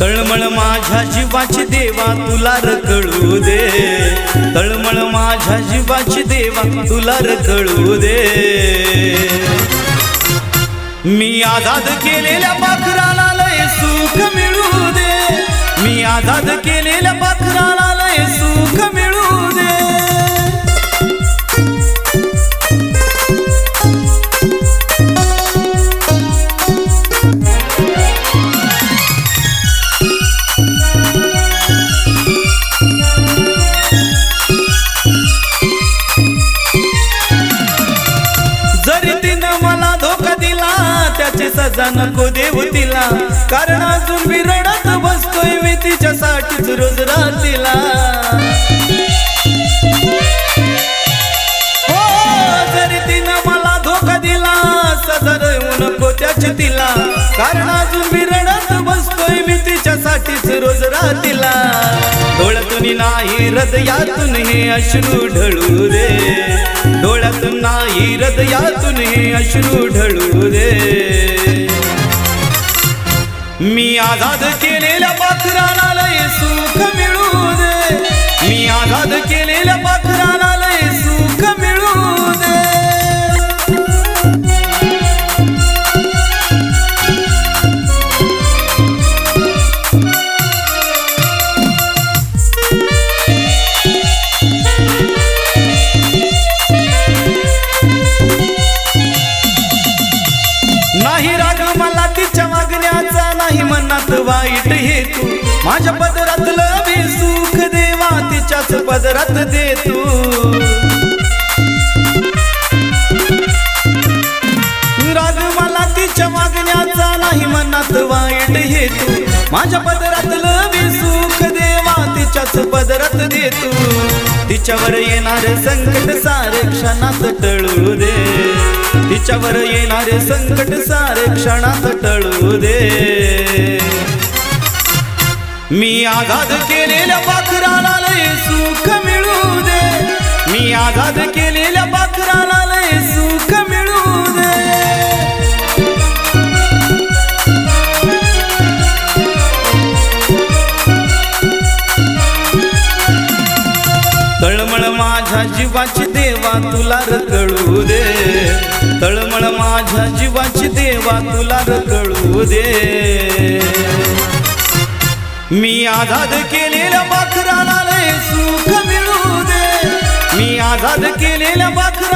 तळमळ माझ्या जीवाची देवा तुला र दे. तळमळ माझ्या जीवाची देवा तुला र दे. मी आझाद केलेल्या पाखराला लय सुख मिळू दे. मी आझाद केलेल्या सजा नको देऊ तिला. कारण अजून मी रडत बसतोय मी तिच्यासाठीच रोज रात्रीला. हो जरी तिनं मला धोका दिला सजा देऊ नको त्याची तिला. कारण अजून मी रडत बसतोय मी तिच्यासाठीच रोज रात्रीला. डोळ्यातून नाही हृदयातून हे अश्रू ढळू रे डोळ्यातून नाही हृदयातून हे अश्रू ढळू रे मी आझाद केलेल्या पाखराला लय सुख मिळू दे. मी आझाद केलेल्या नाही मनात वाईट हेतू. माझ्या पदरातलं मी सुख देवा तिच्याच पदरात दे तू राग मला तिच्या वागण्याचा नाही मनात वाईट हेतू. माझ्या पदरातलं मी सुख देवा तिच्याच पदरात दे तू तिच्यावर येणार संकट सारे क्षणात टळू दे. तिच्यावर येणारे संकट सारे क्षणात टळू दे. मी आझाद केलेल्या पाखराला लय सुख मिळू दे. मी आझाद केलेल्या पाखराला लय सुख मिळू दे. तळमळ माझ्या जीवाची देवा तुला रकळू दे. तळमळ माझ्या जीवाची देवा तुला रकळू दे. मी आझाद केलेल्या पाखराला सुख मिळू दे. मी आझाद केलेल्या पाखराला